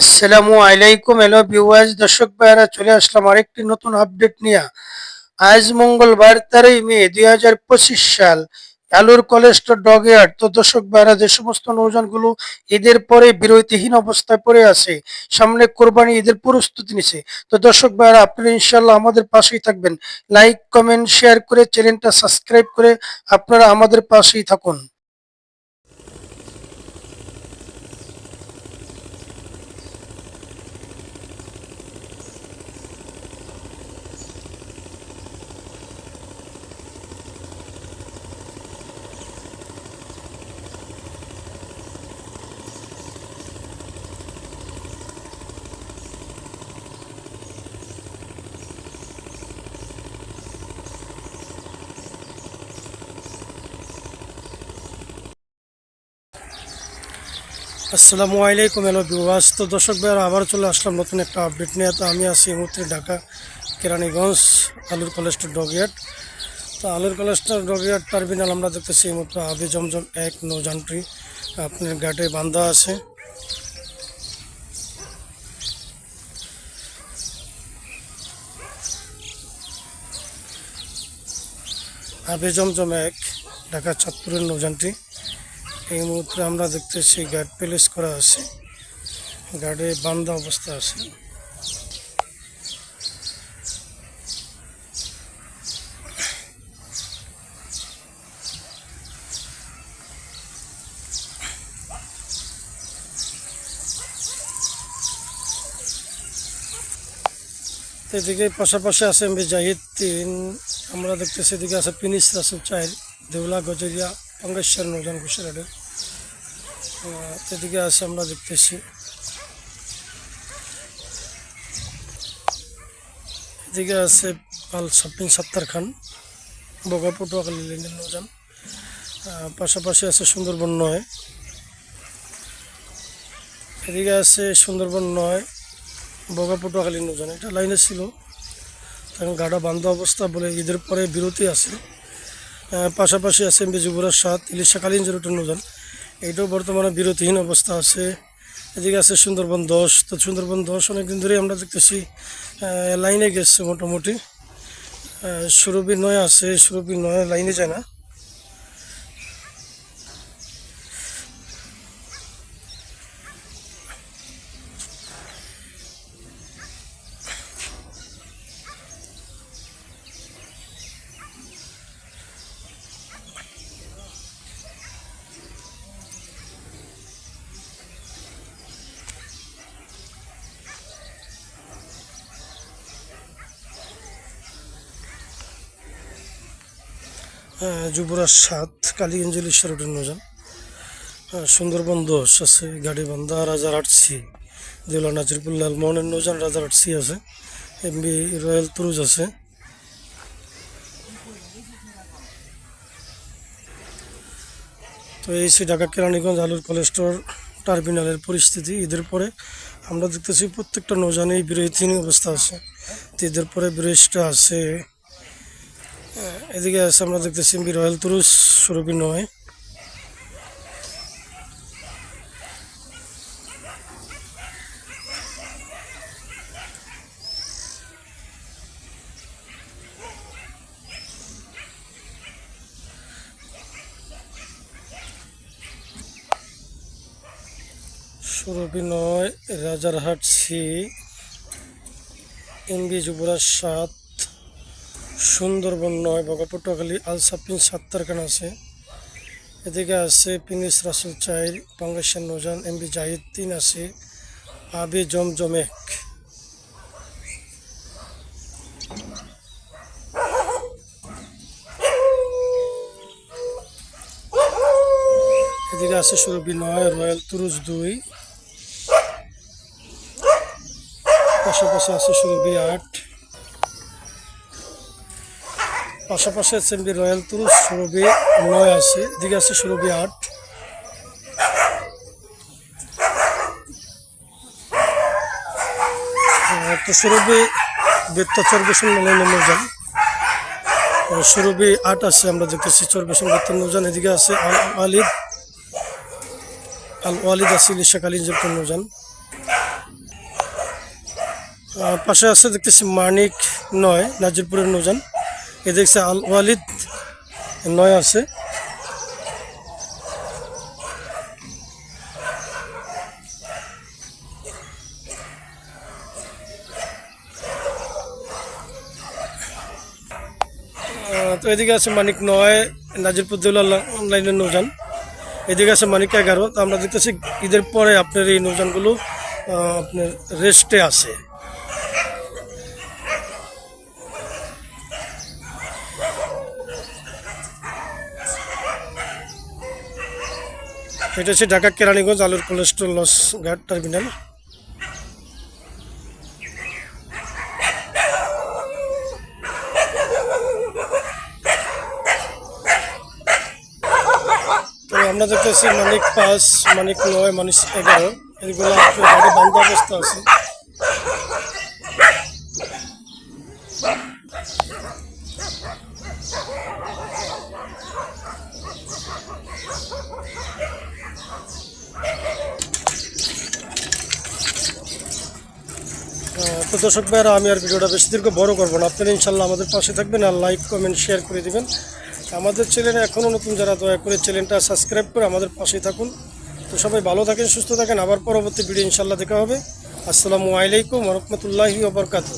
আসসালামু আলাইকুম hello viewers দর্শক ভাইরা চলে আসলাম আরেকটি নতুন আপডেট নিয়ে। আজ মঙ্গলবার তেরোই মে দুই হাজার পঁচিশ সাল আলুর কোলেস্টোর ডগেয়ার্ড তো দর্শক ভাইরা যে সমস্ত নৌযানগুলো ঈদের পরে বিরতিহীন অবস্থায় পড়ে আছে, সামনে কোরবানি ঈদের প্রস্তুতি নিছে। তো দর্শক ভাইরা আপনারা ইনশাল্লাহ আমাদের পাশেই থাকবেন। লাইক কমেন্ট শেয়ার করে চ্যানেলটা সাবস্ক্রাইব করে আপনারা আমাদের পাশেই থাকুন। আসসালামু আলাইকুম, হ্যালো ভিউয়ার্স। তো দর্শক ভাইয়ের আবার চলে আসলাম নতুন একটা আপডেট নিয়ে। তো আমি আছি এই মুহূর্তে ঢাকা, কেরানীগঞ্জ, আলুর কলেস্টোর ডগিয়ার্ড তো আলুর কলেস্টোর ডগিয়ার্ড টার্মিনাল আমরা দেখতেছি এই মুহূর্তে আবি জমজম এক নৌযানটি আপনার ঘাটে বান্ধা আছে। আবি জমজম এক ঢাকা চাঁদপুরের নৌযানটি এই মুহূর্তে আমরা দেখতেছি গার্ড প্লেস করা আছে। গার্ডে বান্ধা অবস্থা আছে। এদিকে পাশাপাশি আছে এমবি জাহিদ, তিন, আমরা দেখতেছি এদিকে আছে পিনিস রাসেল চাইল, দেউলা গজরিয়া পঙ্গেশ্বর নৌজান ঘোষেরাডের এদিকে আছে, আমরা দেখতেছি। এদিকে আছে আল সাপিন সাত্তার খান বগা পটুয়াখালী লেনের নৌজান পাশাপাশি আছে সুন্দরবন নয়। এদিকে আছে সুন্দরবন নয় বগা পটুয়াখালী নৌজান এটা লাইনে ছিল। তখন গাড়া বান্ধ অবস্থা বলে ঈদের পরে বিরতি আছে। পাশাপাশি আছে এমবি যুবরাজ সাত ইলিশা কালীন জেরুটের নৌজান এইটাও বর্তমানে বিরতিহীন অবস্থা আছে। এদিকে আছে সুন্দরবন দশ। তো সুন্দরবন দশ অনেকদিন ধরেই আমরা দেখতেছি লাইনে গেছে মোটামুটি। সুরভি নয় আছে, সুরভি নয় লাইনে যায় না। যুবরাজ সাত কালীগঞ্জ ইলিশা রোডের নৌজান। সুন্দরবন দশ আছে গাড়ি বান্ধা রাজার আটসি দেউলা নাজিরপুল্লাল মোহনের নৌজান, রাজার আটসি আছে। এমবি রয়্যাল তুরুজ আছে। তো এই সে ঢাকা কেরানীগঞ্জ আলুর কোলেস্টোর টার্মিনালের পরিস্থিতি, ঈদের পরে আমরা দেখতেছি প্রত্যেকটা নৌজানেই বিরোধীন অবস্থা আছে। তো ঈদের পরে ব্রিজটা আছে এদিকে আছে আমরা দেখতেছি এমবি রয়্যাল তুরুজ সুরভি নয়। সুরভি নয়, রাজারহাট সি, এমবি যুবরাজ সাত সুন্দরবন নয় বগাপটুয়াখালী আল সাপিন সাত্তারখান আছে। এদিকে আছে পিনিস রাসুল চাইল পাঙ্গেশন নজান এমবি জাহিদ, তিন আছে। আবি জমজমেক এদিকে আছে সুরভি নয়, রয়্যাল তুরুজ দুই। পাশাপাশি আছে সুরভি আট। পাশাপাশি আছে এমবি রয়্যাল তুরুজ সুরভি নয় আছে এদিকে আছে সুরভি আট। তো সুরভি বেত্তাচর বেসন মেলে নেমে যান সুরভি আট আছে, আমরা দেখতেছি চরবেশন বেতন নৌজান এদিকে আছে আল ওয়ালিদ। আল ওয়ালিদ আছে, ইলিশা কালীন নৌজান পাশে আছে দেখতেছি মানিক নয়, নাজিরপুরের নৌজান এ দেখছে আল ওয়ালিদ নয় আছে তো এদিকে আছে মানিক নয়, নাজিরপুর দেউলা অনলাইনের নৌজান এদিকে আছে মানিক এগারো, তো আমরা দেখতেছি ঈদের পরে আপনার এই নৌজানগুলো আপনার রেস্টে আছে। এটা হচ্ছে ঢাকা কেরানীগঞ্জ আলুর কোলেস্ট্রল লস ঘাট টার্মিনাল তো আমরা দেখতেছি মানিক পাঁচ, মানিক নয়, মানিক এগারো। এগুলো বন্ধ অবস্থা আছে। তো দর্শক ভাইরা আমি আর ভিডিওটা বেশি দীর্ঘ বড় করব না। আপনারা ইনশাল্লাহ আমাদের পাশে থাকবেন আর লাইক, কমেন্ট, শেয়ার করে দেবেন। আমাদের চ্যানেলে এখনও নতুন যারা দয়া করে চ্যানেলটা সাবস্ক্রাইব করে আমাদের পাশেই থাকুন। তো সবাই ভালো থাকেন, সুস্থ থাকেন। আবার পরবর্তী ভিডিও ইনশাল্লাহ দেখা হবে। আসসালামু আলাইকুম রহমতুল্লাহি ওবরকাতু